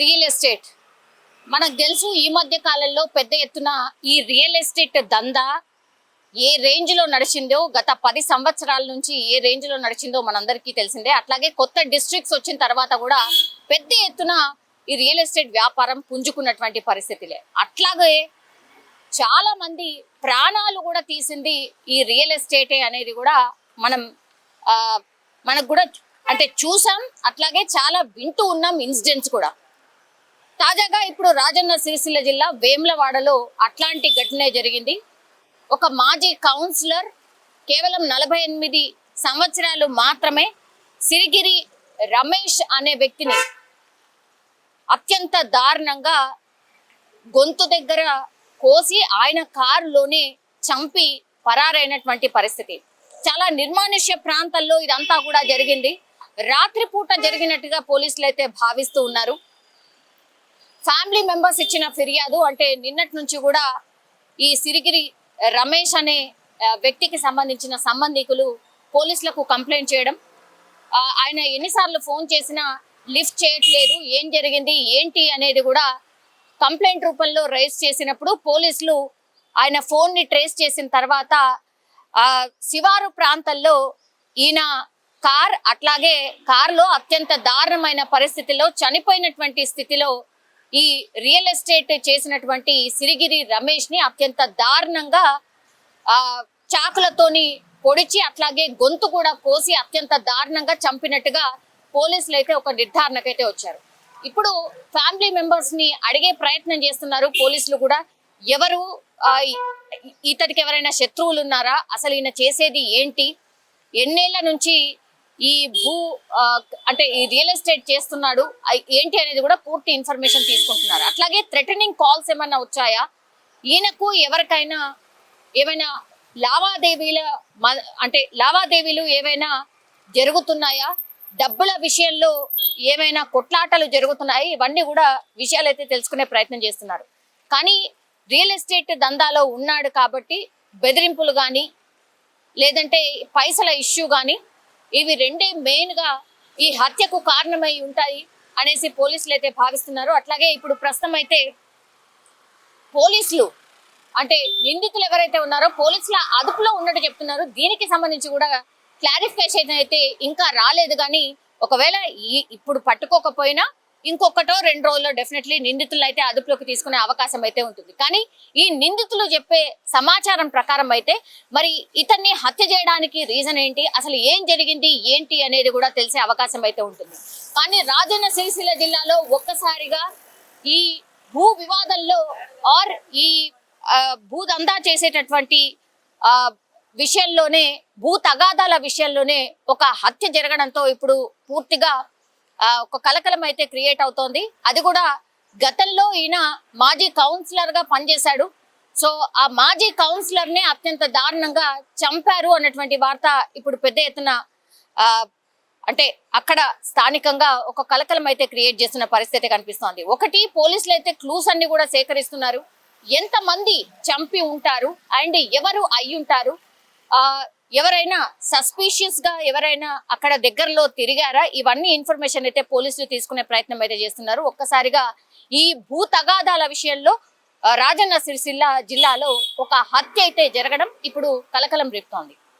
Real estate. మనకు తెలుసు ఈ మధ్య కాలంలో పెద్ద ఎత్తున ఈ రియల్ ఎస్టేట్ దందా ఏ రేంజ్లో నడిచిందో గత పది సంవత్సరాల నుంచి ఏ రేంజ్లో నడిచిందో మనందరికీ తెలిసిందే. అట్లాగే కొత్త డిస్ట్రిక్ట్స్ వచ్చిన తర్వాత కూడా పెద్ద ఎత్తున ఈ రియల్ ఎస్టేట్ వ్యాపారం పుంజుకున్నటువంటి పరిస్థితులే. అట్లాగే చాలా మంది ప్రాణాలు కూడా తీసింది ఈ రియల్ ఎస్టేటే అనేది కూడా మనం మనకు కూడా అంటే చూసాం. అట్లాగే చాలా వింటూ ఉన్నాం ఇన్సిడెంట్స్ కూడా. తాజాగా ఇప్పుడు రాజన్న సిరిసిల్ల జిల్లా వేములవాడలో అట్లాంటి ఘటనే జరిగింది. ఒక మాజీ కౌన్సిలర్ కేవలం నలభై ఎనిమిది సంవత్సరాలు మాత్రమే సిరిగిరి రమేష్ అనే వ్యక్తిని అత్యంత దారుణంగా గొంతు దగ్గర కోసి ఆయన కారులోనే చంపి పరారైనటువంటి పరిస్థితి. చాలా నిర్మానుష్య ప్రాంతాల్లో ఇదంతా కూడా జరిగింది. రాత్రిపూట జరిగినట్టుగా పోలీసులు అయితే భావిస్తూ ఉన్నారు. ఫ్యామిలీ మెంబర్స్ ఇచ్చిన ఫిర్యాదు అంటే నిన్నటి నుంచి కూడా ఈ సిరిగిరి రమేష్ అనే వ్యక్తికి సంబంధించిన సంబంధికులు పోలీసులకు కంప్లైంట్ చేయడం ఆయన ఎన్నిసార్లు ఫోన్ చేసినా లిఫ్ట్ చేయట్లేదు ఏం జరిగింది ఏంటి అనేది కూడా కంప్లైంట్ రూపంలో రైజ్ చేసినప్పుడు పోలీసులు ఆయన ఫోన్ని ట్రేస్ చేసిన తర్వాత శివారు ప్రాంతంలో ఈయన కార్ అట్లాగే కారులో అత్యంత దారుణమైన పరిస్థితిలో చనిపోయినటువంటి స్థితిలో ఈ రియల్ ఎస్టేట్ చేసినటువంటి సిరిగిరి రమేష్ని అత్యంత దారుణంగా ఆ చాకులతోని పొడిచి అట్లాగే గొంతు కూడా కోసి అత్యంత దారుణంగా చంపినట్టుగా పోలీసులు అయితే ఒక నిర్ధారణకైతే వచ్చారు. ఇప్పుడు ఫ్యామిలీ మెంబర్స్ని అడిగే ప్రయత్నం చేస్తున్నారు పోలీసులు కూడా. ఎవరు ఇతడికి ఎవరైనా శత్రువులు ఉన్నారా? అసలు ఈయన చేసేది ఏంటి? ఎన్నేళ్ళ నుంచి ఈ భూ అంటే ఈ రియల్ ఎస్టేట్ చేస్తున్నాడు ఏంటి అనేది కూడా పూర్తి ఇన్ఫర్మేషన్ తీసుకుంటున్నారు. అట్లాగే థ్రెటనింగ్ కాల్స్ ఏమైనా వచ్చాయా? ఈయనకు ఎవరికైనా ఏమైనా లావాదేవీల మ- అంటే లావాదేవీలు ఏవైనా జరుగుతున్నాయా? డబ్బుల విషయంలో ఏమైనా కొట్లాటలు జరుగుతున్నాయి? ఇవన్నీ కూడా విషయాలు అయితే తెలుసుకునే ప్రయత్నం చేస్తున్నారు. కానీ రియల్ ఎస్టేట్ దందాలో ఉన్నాడు కాబట్టి బెదిరింపులు కానీ లేదంటే పైసల ఇష్యూ కానీ ఇవి రెండే మెయిన్గా ఈ హత్యకు కారణమై ఉంటాయి అనేసి పోలీసులు అయితే భావిస్తున్నారు. అట్లాగే ఇప్పుడు ప్రస్తుతం అయితే పోలీసులు అంటే నిందితులు ఎవరైతే ఉన్నారో పోలీసుల అదుపులో ఉన్నట్టు చెప్తున్నారు. దీనికి సంబంధించి కూడా క్లారిఫికేషన్ అయితే ఇంకా రాలేదు. కానీ ఒకవేళ ఈ ఇప్పుడు పట్టుకోకపోయినా ఇంకొకటో రెండు రోజుల్లో డెఫినెట్లీ నిందితులు అయితే అదుపులోకి తీసుకునే అవకాశం అయితే ఉంటుంది. కానీ ఈ నిందితులు చెప్పే సమాచారం ప్రకారం అయితే మరి ఇతన్ని హత్య చేయడానికి రీజన్ ఏంటి? అసలు ఏం జరిగింది? ఏంటి అనేది కూడా తెలిసే అవకాశం అయితే ఉంటుంది. కానీ రాజన్న సిరిసిల్ల జిల్లాలో ఒక్కసారిగా ఈ భూ వివాదంలో ఆర్ ఈ భూదందా చేసేటటువంటి విషయంలోనే భూ తగాదాల విషయంలోనే ఒక హత్య జరగడంతో ఇప్పుడు పూర్తిగా ఒక కలకలం అయితే క్రియేట్ అవుతోంది. అది కూడా గతంలో ఈయన మాజీ కౌన్సిలర్గా పనిచేశాడు. సో ఆ మాజీ కౌన్సిలర్ని అత్యంత దారుణంగా చంపారు అన్నటువంటి వార్త ఇప్పుడు పెద్ద ఎత్తున అంటే అక్కడ స్థానికంగా ఒక కలకలం అయితే క్రియేట్ చేస్తున్న పరిస్థితి కనిపిస్తోంది. ఒకటి పోలీసులు అయితే క్లూస్ అన్ని కూడా సేకరిస్తున్నారు. ఎంతమంది చంపి ఉంటారు? అండ్ ఎవరు అయి ఉంటారు ఆ ఎవరైనా సస్పీషియస్గా ఎవరైనా అక్కడ దగ్గరలో తిరిగారా? ఇవన్నీ ఇన్ఫర్మేషన్ అయితే పోలీసులు తీసుకునే ప్రయత్నం అయితే చేస్తున్నారు. ఒక్కసారిగా ఈ భూ తగాదాల విషయంలో రాజన్న సిరిసిల్ల జిల్లాలో ఒక హత్య అయితే జరగడం ఇప్పుడు కలకలం రేపుతోంది.